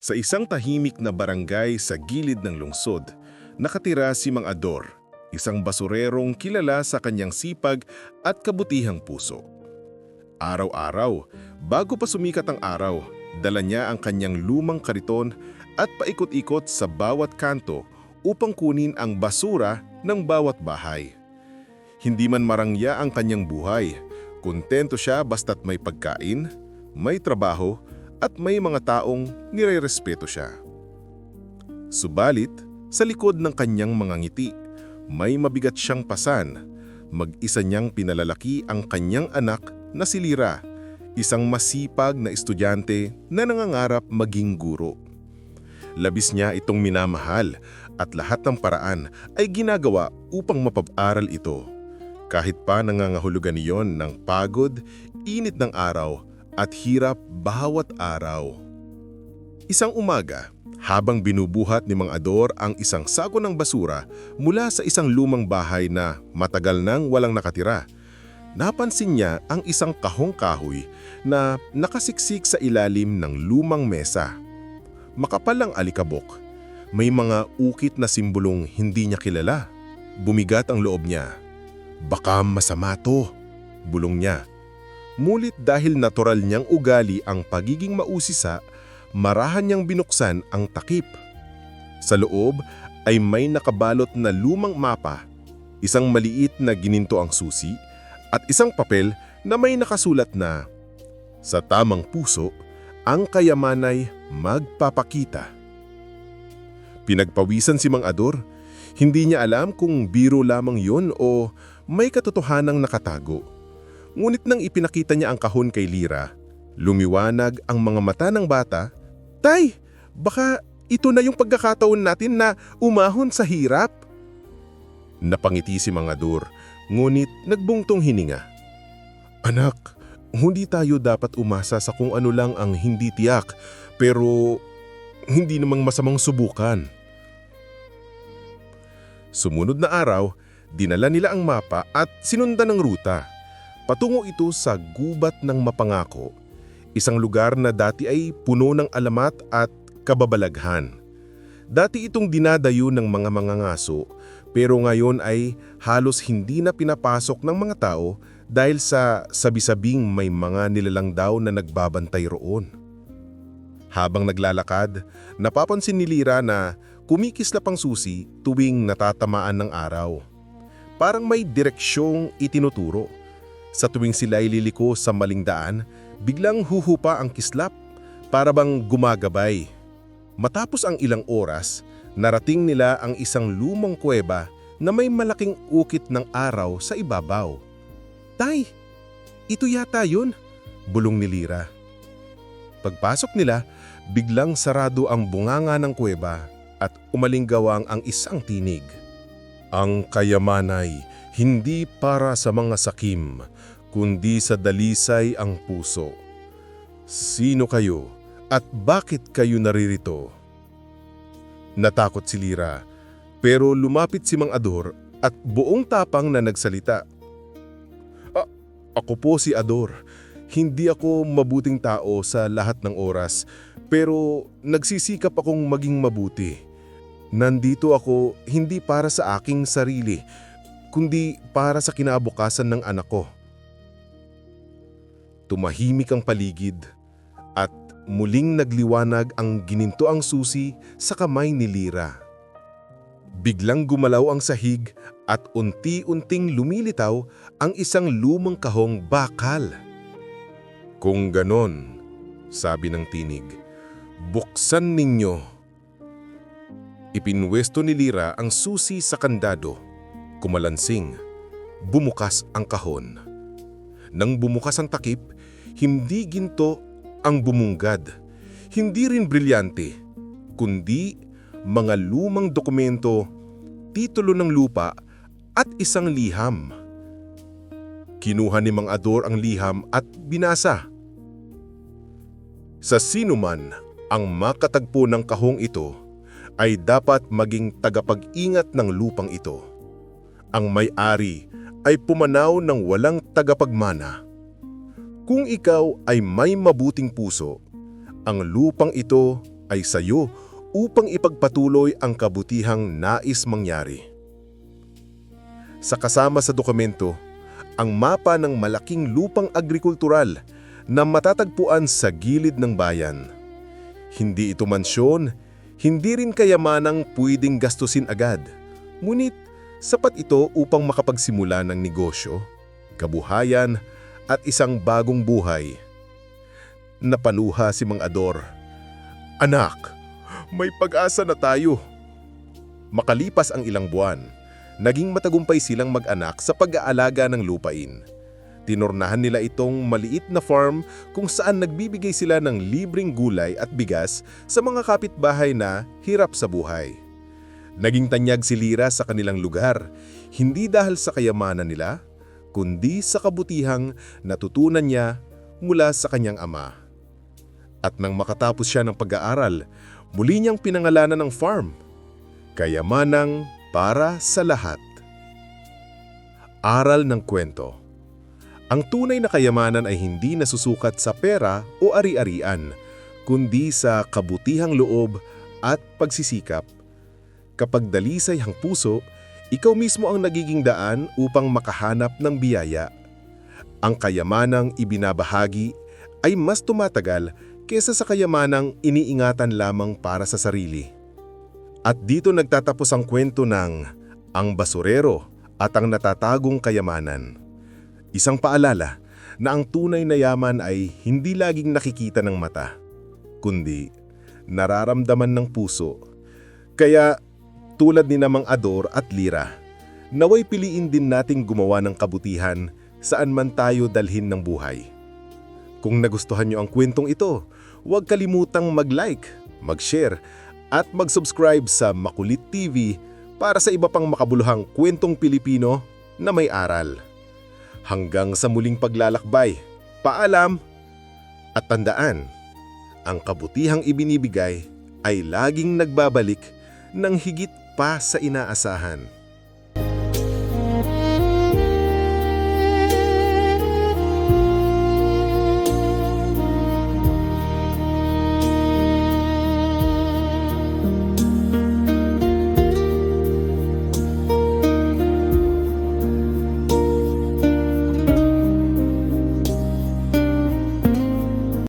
Sa isang tahimik na barangay sa gilid ng lungsod, nakatira si Mang Ador, isang basurerong kilala sa kanyang sipag at kabutihang puso. Araw-araw, bago pa sumikat ang araw, dala niya ang kanyang lumang kariton at paikot-ikot sa bawat kanto upang kunin ang basura ng bawat bahay. Hindi man marangya ang kanyang buhay, kontento siya basta't may pagkain, may trabaho, at may mga taong nire-respeto siya. Subalit, sa likod ng kanyang mga ngiti, may mabigat siyang pasan. Mag-isa niyang pinalalaki ang kanyang anak na si Lira, isang masipag na estudyante na nangangarap maging guro. Labis niya itong minamahal at lahat ng paraan ay ginagawa upang mapag-aral ito. Kahit pa nangangahulugan iyon ng pagod, init ng araw at hirap bawat araw. Isang umaga, habang binubuhat ni Mang Ador ang isang sako ng basura mula sa isang lumang bahay na matagal nang walang nakatira, napansin niya ang isang kahong kahoy na nakasiksik sa ilalim ng lumang mesa. Makapal ang alikabok. May mga ukit na simbolong hindi niya kilala. Bumigat ang loob niya. Baka masama to, bulong niya. Mulit dahil natural niyang ugali ang pagiging mausisa, marahan niyang binuksan ang takip. Sa loob ay may nakabalot na lumang mapa, isang maliit na gininto ang susi, at isang papel na may nakasulat na, Sa tamang puso, ang kayamanay magpapakita. Pinagpawisan si Mang Ador, hindi niya alam kung biro lamang yon o may katotohanang nakatago. Ngunit nang ipinakita niya ang kahon kay Lira, lumiwanag ang mga mata ng bata. Tay, baka ito na yung pagkakataon natin na umahon sa hirap. Napangiti si Mang Ador, ngunit nagbungtong hininga. Anak, hindi tayo dapat umasa sa kung ano lang ang hindi tiyak, pero hindi namang masamang subukan. Sumunod na araw, dinala nila ang mapa at sinundan ng ruta. Patungo ito sa gubat ng mapangako, isang lugar na dati ay puno ng alamat at kababalaghan. Dati itong dinadayo ng mga mangangaso, pero ngayon ay halos hindi na pinapasok ng mga tao dahil sa sabi-sabing may mga nilalang daw na nagbabantay roon. Habang naglalakad, napapansin ni Lira na kumikislap ang susi tuwing natatamaan ng araw. Parang may direksyong itinuturo. Sa tuwing sila liliko sa maling daan, biglang huhupa ang kislap para bang gumagabay. Matapos ang ilang oras, narating nila ang isang lumang kuweba na may malaking ukit ng araw sa ibabaw. Tay, ito yata yun, bulong ni Lira. Pagpasok nila, biglang sarado ang bunganga ng kuweba at umalinggawang ang isang tinig. Ang kayamanay hindi para sa mga sakim, kundi sa dalisay ang puso. Sino kayo at bakit kayo naririto? Natakot si Lira, pero lumapit si Mang Ador at buong tapang na nagsalita. "A- ako po si Ador. Hindi ako mabuting tao sa lahat ng oras, pero nagsisikap akong maging mabuti. Nandito ako hindi para sa aking sarili, kundi para sa kinabukasan ng anak ko. Tumahimik ang paligid at muling nagliwanag ang gininto ang susi sa kamay ni Lira. Biglang gumalaw ang sahig at unti-unting lumilitaw ang isang lumang kahong bakal. Kung ganon, sabi ng tinig, buksan ninyo. Ipinwesto ni Lira ang susi sa kandado. Kumalansing, bumukas ang kahon. Nang bumukas ang takip, hindi ginto ang bumunggad. Hindi rin brilyante, kundi mga lumang dokumento, titulo ng lupa at isang liham. Kinuha ni Mang Ador ang liham at binasa. Sa sino man ang makatagpo ng kahong ito ay dapat maging tagapag-ingat ng lupang ito. Ang may-ari ay pumanaw ng walang tagapagmana. Kung ikaw ay may mabuting puso, ang lupang ito ay sayo upang ipagpatuloy ang kabutihang nais mangyari. Sa kasama sa dokumento, ang mapa ng malaking lupang agrikultural na matatagpuan sa gilid ng bayan. Hindi ito mansyon, hindi rin kayamanang pwedeng gastusin agad. Ngunit sapat ito upang makapagsimula ng negosyo, kabuhayan at isang bagong buhay. Napaluha si Mang Ador. Anak, may pag-asa na tayo. Makalipas ang ilang buwan, naging matagumpay silang mag-anak sa pag-aalaga ng lupain. Tinornahan nila itong maliit na farm kung saan nagbibigay sila ng libreng gulay at bigas sa mga kapitbahay na hirap sa buhay. Naging tanyag si Lira sa kanilang lugar, hindi dahil sa kayamanan nila, kundi sa kabutihang natutunan niya mula sa kanyang ama. At nang makatapos siya ng pag-aaral, muli niyang pinangalanan ng farm. Kayamanang para sa lahat. Aral ng kwento Ang tunay na kayamanan ay hindi nasusukat sa pera o ari-arian, kundi sa kabutihang loob at pagsisikap. Kapag dalisay ang puso, ikaw mismo ang nagiging daan upang makahanap ng biyaya. Ang kayamanang ibinabahagi ay mas tumatagal kesa sa kayamanang iniingatan lamang para sa sarili. At dito nagtatapos ang kwento ng Ang Basurero at ang Natatagong Kayamanan. Isang paalala na ang tunay na yaman ay hindi laging nakikita ng mata, kundi nararamdaman ng puso. Kaya tulad ni namang Ador at Lira, naway piliin din nating gumawa ng kabutihan saan man tayo dalhin ng buhay. Kung nagustuhan nyo ang kwentong ito, huwag kalimutang mag-like, mag-share, at mag-subscribe sa Makulit TV para sa iba pang makabuluhang kwentong Pilipino na may aral. Hanggang sa muling paglalakbay, paalam at tandaan, ang kabutihang ibinibigay ay laging nagbabalik ng higit pa sa inaasahan.